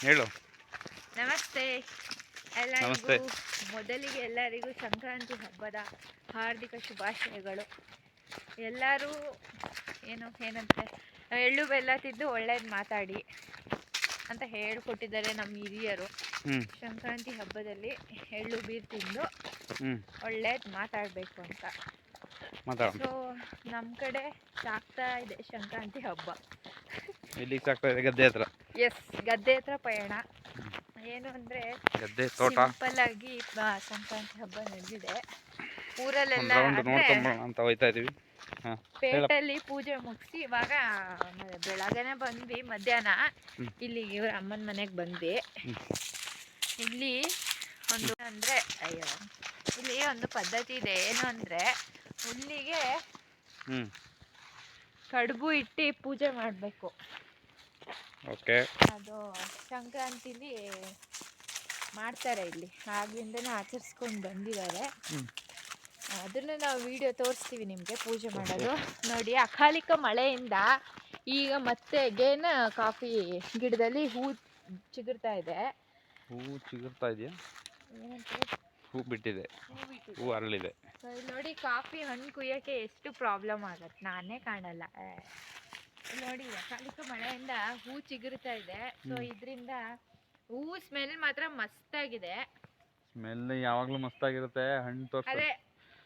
ಹೇಳು. ನಮಸ್ತೆ. ನಮಸ್ತೆ. ಎಲ್ಲರಿಗೂ ಮೊದಲಿಗೆ ಎಲ್ಲರಿಗೂ ಸಂಕ್ರಾಂತಿ ಹಬ್ಬದ ಹಾರ್ದಿಕ ಶುಭಾಶಯಗಳು. ಎಲ್ಲರೂ ಏನು ಏನಂತೆ? ಎಳ್ಳು ಬೆಲ್ಲ ತಿಂದು ಒಳ್ಳೇದು ಮಾತಾಡಿ ಅಂತ ಹೇಳ್ಕೊಟ್ಟಿದ್ದಾರೆ ನಮ್ಮ ಹಿರಿಯರು. ಹ್ಞೂ ಸಂಕ್ರಾಂತಿ ಹಬ್ಬದಲ್ಲಿ ಎಳ್ಳು ಬೀರ್ ತಿಂದು ಹ್ಞೂ ಒಳ್ಳೇದು ಮಾತಾಡಬೇಕು ಅಂತ. ಮಾತಾಡೋಣ. ಸೊ ನಮ್ಮ ಕಡೆ ಸಾಕ್ತಾ ಇದೆ ಸಂಕ್ರಾಂತಿ ಹಬ್ಬ. ಇಲ್ಲಿ ಸಾಕ್ತಾ ಇದೆ? ಗದ್ದೆ ಹತ್ರ. ಎಸ್ ಗದ್ದೆ ಹತ್ರ ಪಯಣ. ಏನು ಅಂದ್ರೆ ಗದ್ದೆ ತೋಟ. ಸಿಂಪಲ್ ಆಗಿ ಸಂಕ್ರಾಂತಿ ಹಬ್ಬ ನಡೆದಿದೆ. ಊರಲ್ಲೆಲ್ಲ ಅಂತ ಹೋಯ್ತಾ ಇದೀವಿ. ಪೇಟಲ್ಲಿ ಪೂಜೆ ಮುಗಿಸಿ ಇವಾಗ ಬೆಳಗ್ಗೆನೆ ಬಂದ್ವಿ ಮಧ್ಯಾಹ್ನ. ಇಲ್ಲಿ ಇವ್ರ ಅಮ್ಮನ ಮನೆಗೆ ಬಂದ್ವಿ. ಇಲ್ಲಿ ಒಂದು ಅಂದ್ರೆ ಅಯ್ಯೋ ಇಲ್ಲಿ ಒಂದು ಪದ್ಧತಿ ಇದೆ. ಏನು ಅಂದ್ರೆ ಹುಲ್ಲಿಗೆ ಕಡುಬು ಇಟ್ಟು ಪೂಜೆ ಮಾಡಬೇಕು. ಓಕೆ. ಅದು ಸಂಕ್ರಾಂತಿಲಿ ಮಾಡ್ತಾರೆ ಇಲ್ಲಿ. ಆಗ್ಲಿಂದನೇ ಆಚರಿಸ್ಕೊಂಡು ಬಂದಿದ್ದಾರೆ. ಅದನ್ನು ನಾವು ವಿಡಿಯೋ ತೋರಿಸ್ತೀವಿ ನಿಮಗೆ ಪೂಜೆ ಮಾಡೋದು ನೋಡಿ ಅಕಾಲಿಕ ಮಳೆಯಿಂದ ಈಗ ಮತ್ತೆ ಅಗೇನ್ ಕಾಫಿ ಗಿಡದಲ್ಲಿ ಹೂ ಚಿಗುರ್ತಾ ಇದೆ. ಹೂ ಚಿಗುರ್ತಾ ಇದೆಯಾ? ಹೂ ಬಿಟ್ಟಿದೆ. ಹೂ ಅರಳಿದೆ. ನೋಡಿ ಕಾಫಿ ಹಣ್ಣು ಕುಯ್ಯಕ್ಕೆ ಎಷ್ಟು ಪ್ರಾಬ್ಲಮ್ ಆಗತ್ತೆ? ನಾನೇ ಕಾಣಲ್ಲ. ನೋಡಿ ಅಕಾಲಿಕ ಮಳೆಯಿಂದ ಹೂ ಚಿಗುರ್ತಾ ಇದೆ. ಸೊ ಇದ್ರಿಂದ ಹೂವು ಸ್ಮೆಲ್ ಮಾತ್ರ ಮಸ್ತಾಗಿದೆ. ಸ್ಮೆಲ್ ಯಾವಾಗ್ಲೂ ಮಸ್ತಾಗಿರುತ್ತೆ ಹಣ್ಣು ತೋರ್ಸ. ಅದೇ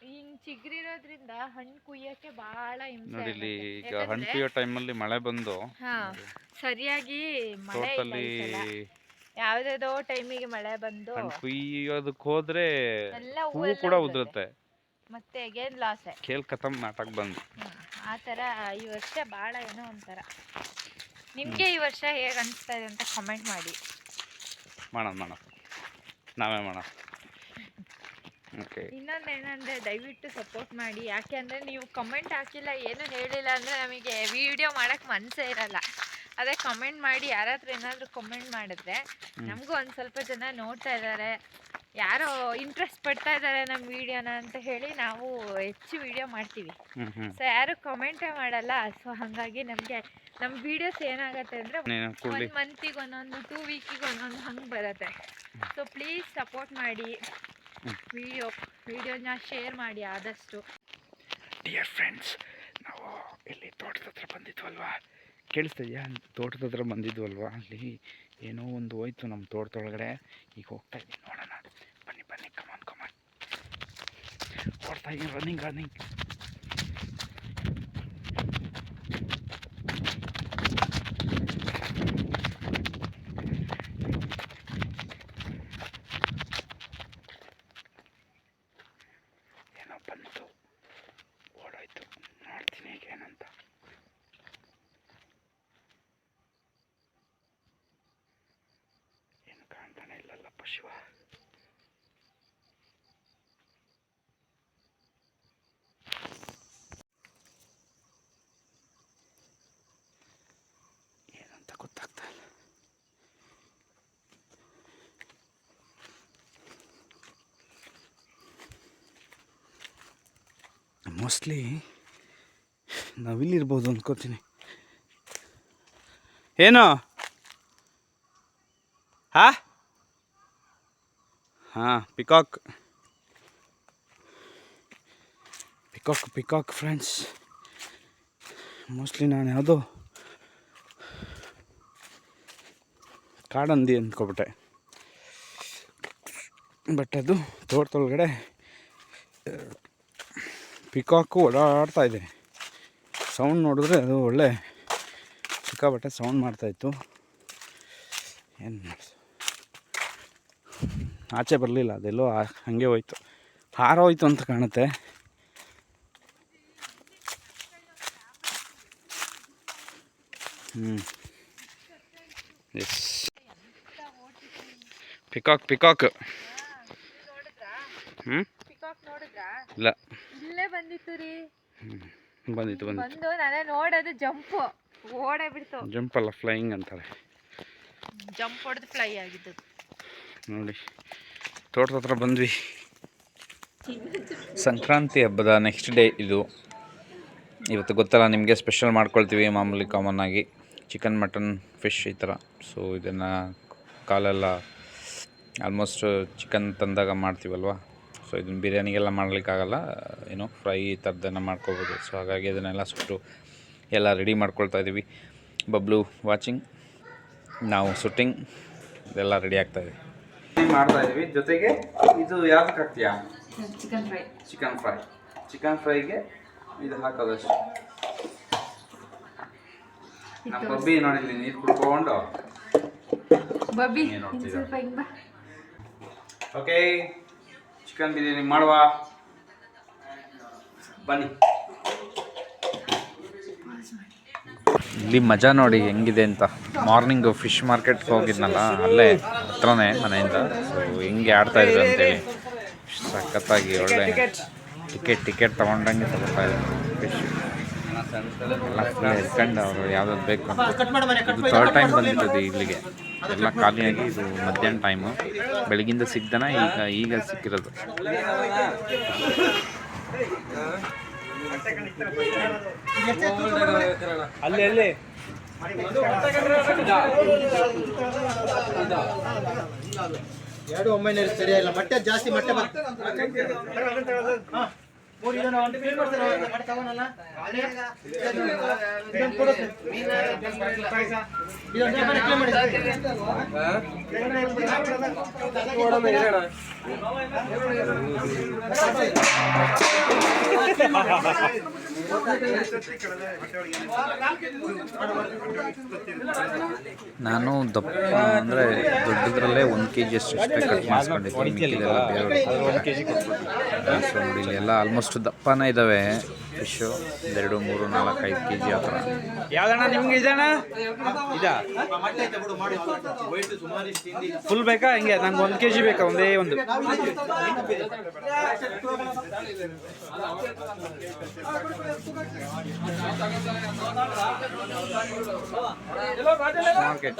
ಹಿಂಗ್ ಚಿಗುರಿರೋದ್ರಿಂದ ಹಣ್ಣು ಕುಯ್ಯಕ್ಕೆ ಬಹಳ ಹಿಂಸೆ ನೋಡಿ ಇಲ್ಲಿ. ಈಗ ಹಣ್ಣು ಕುಯ್ಯೋ ಟೈಮಲ್ಲಿ ಮಳೆ ಬಂದು ಹಾ ಸರಿಯಾಗಿ ಮಳೆ ಇಲ್ಲ ತೋಟದಲ್ಲಿ ಈ ಸಲ. ಯಾವ್ದಾದೋ ಟೈಮಿಗೆ ಮಳೆ ಬಂದು ಹಣ್ಣು ಕುಯ್ಯೋದಕ್ಕೆ ಹೋದ್ರೆ ಎಲ್ಲ ಹೂವು ಕೂಡ ಉದುರುತ್ತೆ. ಮತ್ತೆ ಅಗೇನ್ ಲಾಸೆ ಖೇಲ್ ಖತಮ್ ನಾಟಕ ಬಂದು. ಆ ಥರ ಈ ವರ್ಷ ಭಾಳ ಏನೋ ಒಂಥರ. ನಿಮಗೆ ಈ ವರ್ಷ ಹೇಗೆ ಅನಿಸ್ತಾ ಇದೆ ಅಂತ ಕಮೆಂಟ್ ಮಾಡಿ. ಮಾಡೋಣ ಮಾಡೋಣ. ನಾವೇ ಮಾಡೋಣ. ಇನ್ನೊಂದು ಏನಂದರೆ ದಯವಿಟ್ಟು ಸಪೋರ್ಟ್ ಮಾಡಿ. ಯಾಕೆ ಅಂದ್ರೆ ನೀವು ಕಮೆಂಟ್ ಹಾಕಿಲ್ಲ ಏನು ಹೇಳಿಲ್ಲ ಅಂದ್ರೆ ನಮಗೆ ವಿಡಿಯೋ ಮಾಡಕ್ ಮನ್ಸೇ ಇರಲ್ಲ. ಅದೇ ಕಮೆಂಟ್ ಮಾಡಿ ಯಾರಾದ್ರೂ ಏನಾದ್ರೂ ಏನಾದರೂ ಕಮೆಂಟ್ ಮಾಡಿದ್ರೆ. ನಮಗೂ ಒಂದು ಸ್ವಲ್ಪ ಜನ ನೋಡ್ತಾ ಇದ್ದಾರೆ. ಯಾರೋ ಇಂಟ್ರೆಸ್ಟ್ ಪಡ್ತಾ ಇದ್ದಾರೆ ನಮ್ಮ ವಿಡಿಯೋನ ಅಂತ ಹೇಳಿ ನಾವು ಹೆಚ್ಚು ವಿಡಿಯೋ ಮಾಡ್ತೀವಿ. ಸೊ ಯಾರು ಕಮೆಂಟೇ ಮಾಡಲ್ಲ. ಸೊ ಹಾಗಾಗಿ ನಮಗೆ ನಮ್ಮ ವಿಡಿಯೋಸ್ ಏನಾಗುತ್ತೆ ಅಂದ್ರೆ ಒಂದು ಮಂತಿಗೆ ಒಂದೊಂದು ಟೂ ವೀಕಿಗೆ ಒಂದೊಂದು ಹಂಗ್ ಬರುತ್ತೆ. ಸೊ ಪ್ಲೀಸ್ ಸಪೋರ್ಟ್ ಮಾಡಿ. ವಿಡಿಯೋ ವಿಡಿಯೋನ ಶೇರ್ ಮಾಡಿ ಆದಷ್ಟು. ಡಿಯರ್ ಫ್ರೆಂಡ್ಸ್ ನಾವು ಇಲ್ಲಿ ತೋಟದ ಹತ್ರ ಬಂದಿದ್ವಲ್ವಾ? ಕೇಳಿಸ್ತಿದ್ಯಾ? ತೋಟದ ಹತ್ರ ಬಂದಿದ್ವಲ್ವಾ? ಅಲ್ಲಿ ಏನೋ ಒಂದು ಹೋಯ್ತು ನಮ್ಮ ತೋಟದೊಳಗಡೆ. ಈಗ ಹೋಗ್ತಾ ಇದ್ದೀನಿ ನೋಡೋಣ ಬನ್ನಿ ಬನ್ನಿ ಕಮಾನ್ ಕಮಾನ್ ಓಡ್ತಾ ರನ್ನಿಂಗ್ ರನ್ನಿಂಗ್ ಏನೋ ಬಂತು ಓಡೋಯ್ತು ನೋಡ್ತೀನಿ ಏನಂತ ಏನು ಕಾಣ್ತಾನೆ ಇಲ್ಲಲ್ಲಪ್ಪ ಶಿವ ಏನಂತ ಗೊತ್ತಾಗ್ತಾ ಇಲ್ಲ ಮೋಸ್ಟ್ಲಿ ನಾವಿಲ್ಲಿರ್ಬೋದು ಅಂದ್ಕೋತೀನಿ. ಏನು? ಹಾ? ಹಾಂ peacock peacock peacock friends mostly ನಾನು ಯಾವುದು ಕಾಡಂದಿ ಅಂದ್ಕೊಬಿಟ್ಟೆ. ಬಟ್ ಅದು ತೋಟದೊಳಗಡೆ ಪಿಕಾಕು ಓಡಾಡ್ತಾ ಇದೆ ಸೌಂಡ್ ನೋಡಿದ್ರೆ ಅದು ಒಳ್ಳೆ ಸಿಕ್ಕಾಬಟ್ಟೆ ಸೌಂಡ್ ಮಾಡ್ತಾಯಿತ್ತು ಏನು ಆಚೆ ಬರಲಿಲ್ಲ, ಅದೆಲ್ಲೋ ಹಾಗೆ ಹೋಯ್ತು. ಹಾರೋಯ್ತು ಅಂತ ಕಾಣುತ್ತೆ. ಹ್ಞೂ ಎಸ್ ಪಿಕಾಕ್ ಪಿಕಾಕ್ ಹ್ಞೂ ನೋಡಿದ್ರಾ? ಇಲ್ಲ. ಇಲ್ಲೇ ಬಂದಿತ್ತು ರೀ. ಬಂದಿತ್ತು ಬಂದಿತ್ತು. ಬಂದು ನಾನೇ ನೋಡೋದು ಜಂಪು. ಓಡೇ ಬಿಡ್ತು ಜಂಪ್ ಅಲ್ಲ ಫ್ಲೈಯಿಂಗ್ ಅಂತಾರೆ. ಜಂಪ್ ಹೊಡೆದು ಫ್ಲೈ ಆಗಿದ್ದು. ನೋಡಿ ತೋಟದ ಹತ್ರ ಬಂದ್ವಿ. ಸಂಕ್ರಾಂತಿ ಹಬ್ಬದ ನೆಕ್ಸ್ಟ್ ಡೇ ಇದು. ಇವತ್ತು ಗೊತ್ತಲ್ಲ ನಿಮಗೆ ಸ್ಪೆಷಲ್ ಮಾಡ್ಕೊಳ್ತೀವಿ ಮಾಮೂಲಿ ಕಾಮನ್ ಆಗಿ. ಚಿಕನ್ ಮಟನ್ ಫಿಶ್ ಈ ಥರ. ಸೊ ಇದನ್ನು ಕಾಲೆಲ್ಲ ಆಲ್ಮೋಸ್ಟ್ ಚಿಕನ್ ತಂದಾಗ ಮಾಡ್ತೀವಲ್ವ? ಸೊ ಇದನ್ನು ಬಿರಿಯಾನಿಗೆಲ್ಲ ಮಾಡಲಿಕ್ಕಾಗಲ್ಲ. ಏನು ಫ್ರೈ ಈ ಥರದ್ದನ್ನು ಮಾಡ್ಕೋಬೋದು. ಸೊ ಹಾಗಾಗಿ ಅದನ್ನೆಲ್ಲ ಸುಟ್ಟು ಎಲ್ಲ ರೆಡಿ ಮಾಡ್ಕೊಳ್ತಾ ಇದ್ದೀವಿ ಬಬ್ಲು ವಾಚಿಂಗ್ ನಾವು ಸುಟ್ಟಿಂಗ್. ಇದೆಲ್ಲ ರೆಡಿ ಆಗ್ತಾ ಇದೆ. ಮಾಡ್ತಾ ಇದೀವಿ. ಜೊತೆಗೆ ಇದು ಯಾವ್ದಕ್ಕೆ ಹಾಕ್ತೀಯಾ chicken fry chicken fry chicken ಫ್ರೈಗೆ ಇದು ಹಾಕೋದಷ್ಟು. ನಮ್ಮ ಬಬ್ಬಿ ನೋಡಿದ್ವಿ ನೀರು ಕುಡ್ಕೊಂಡು. ಬಬ್ಬಿ ನೋಡ್ತಿದ್ದ? ಓಕೆ ಚಿಕನ್ ಬಿರಿಯಾನಿ ಮಾಡುವ. ಬನ್ನಿ. ಇಲ್ಲಿ ಮಜಾ ನೋಡಿ ಹೆಂಗಿದೆ ಅಂತ. ಮಾರ್ನಿಂಗ್ ಫಿಶ್ ಮಾರ್ಕೆಟ್ಗೆ ಹೋಗಿದ್ನಲ್ಲ ಅಲ್ಲೇ ಹತ್ರನೇ ಮನೆಯಿಂದ. ಸೊ ಹೆಂಗೆ ಆಡ್ತಾ ಇದ್ರು ಅಂತೇಳಿ. ಸಖತ್ತಾಗಿ ಒಳ್ಳೆ ಟಿಕೆಟ್ ಟಿಕೆಟ್ ತೊಗೊಂಡಂಗೆ ತಗೊಳ್ತಾ ಇದ್ರು. ಫಿಶ್ ಎಲ್ಲ ಫುಲ್ ಅವರು ಯಾವ್ದಾದ್ರು ಬೇಕು ಇದು ಥರ್ಡ್ ಟೈಮ್ ಬಂದಿರ್ತದೆ ಇಲ್ಲಿಗೆ. ಎಲ್ಲ ಖಾಲಿಯಾಗಿ ಇದು ಮಧ್ಯಾಹ್ನ ಟೈಮು ಬೆಳಗಿಂದ ಸಿಗ್ದನ ಈಗ ಈಗ ಸಿಕ್ಕಿರೋದು. ಅಲ್ಲಿ ಅಲ್ಲಿ. ಎರಡು ಒಂಬೈನೂರು ಸರಿಯಾಗಿಲ್ಲ. ಮೊಟ್ಟೆ ಜಾಸ್ತಿ ಮೊಟ್ಟೆ ಬರುತ್ತೆ ಹಾ. ಮೂರು ಇದನ್ನ ಒಂದು ಬಿಲ್ ಮಾಡ್ತಾರೆ, ಒಂದು ಮೊಟ್ಟೆ ತಗೊಳಲ್ಲ? ಇದೊಂದು ಕೊಡುತ್ತೆ. ಇದೊಂದು ಯಾವ್ದಾರ claim ಮಾಡಿ. ನಾನು ದಪ್ಪ ಅಂದರೆ ದೊಡ್ಡದ್ರಲ್ಲೇ ಒಂದು ಕೆ ಜಿ ಅಷ್ಟು ಅಷ್ಟೇ ಕಟ್ ಮಾಡಿಸ್ಕೊಂಡಿದ್ದೀನಿ. ಸೊ ಎಲ್ಲ ಆಲ್ಮೋಸ್ಟ್ ದಪ್ಪನೇ ಇದ್ದಾವೆ ಫಿಶು ಒಂದೆರಡು, ಮೂರು ನಾಲ್ಕು ಐದು ಕೆ ಜಿ ಆ ಥರ. ಯಾವ್ದಣ್ಣ ನಿಮ್ಗೆ ಇದಣ್ಣ? ಇದಾ? ಫುಲ್ ಬೇಕಾ? ಹಿಂಗೆ? ನಂಗೆ ಒಂದು ಕೆ ಜಿ ಬೇಕಾ? ಒಂದೇ ಒಂದು. ಮಾರ್ಕೆಟ್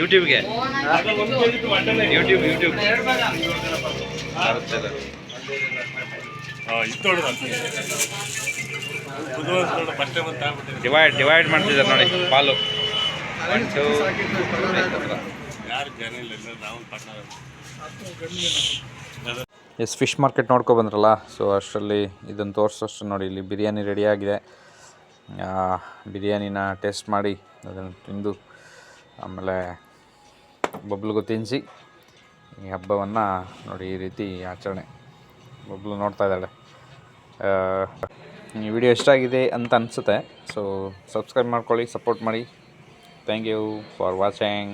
ಯೂಟ್ಯೂಬ್ಗೆ ಯೂಟ್ಯೂಬ್ ಯೂಟ್ಯೂಬ್ ಡಿವೈಡ್ ಡಿವೈಡ್ ಮಾಡ್ತಿದ್ದಾರೆ ನೋಡಿ, ಪಾಲು. ಎಸ್ ಫಿಶ್ ಮಾರ್ಕೆಟ್ ನೋಡ್ಕೊ ಬಂದ್ರಲ್ಲ, ಸೊ ಅಷ್ಟರಲ್ಲಿ ಇದನ್ನು ತೋರಿಸೋಷ್ಟು ನೋಡಿ, ಇಲ್ಲಿ ಬಿರಿಯಾನಿ ರೆಡಿಯಾಗಿದೆ ಬಿರಿಯಾನಿನ ಟೇಸ್ಟ್ ಮಾಡಿ ಅದನ್ನು ತಿಂದು ಆಮೇಲೆ ಬಬ್ಲಿಗೂ ತಿನ್ನಿಸಿ ಈ ಹಬ್ಬವನ್ನು ನೋಡಿ ಈ ರೀತಿ ಆಚರಣೆ. ಬಬ್ಲು ನೋಡ್ತಾ ಇದ್ದಾಳೆ. ಈ ವಿಡಿಯೋ ಎಷ್ಟಾಗಿದೆ ಅಂತ ಅನಿಸುತ್ತೆ. ಸೊ ಸಬ್ಸ್ಕ್ರೈಬ್ ಮಾಡ್ಕೊಳ್ಳಿ ಸಪೋರ್ಟ್ ಮಾಡಿ. Thank you for watching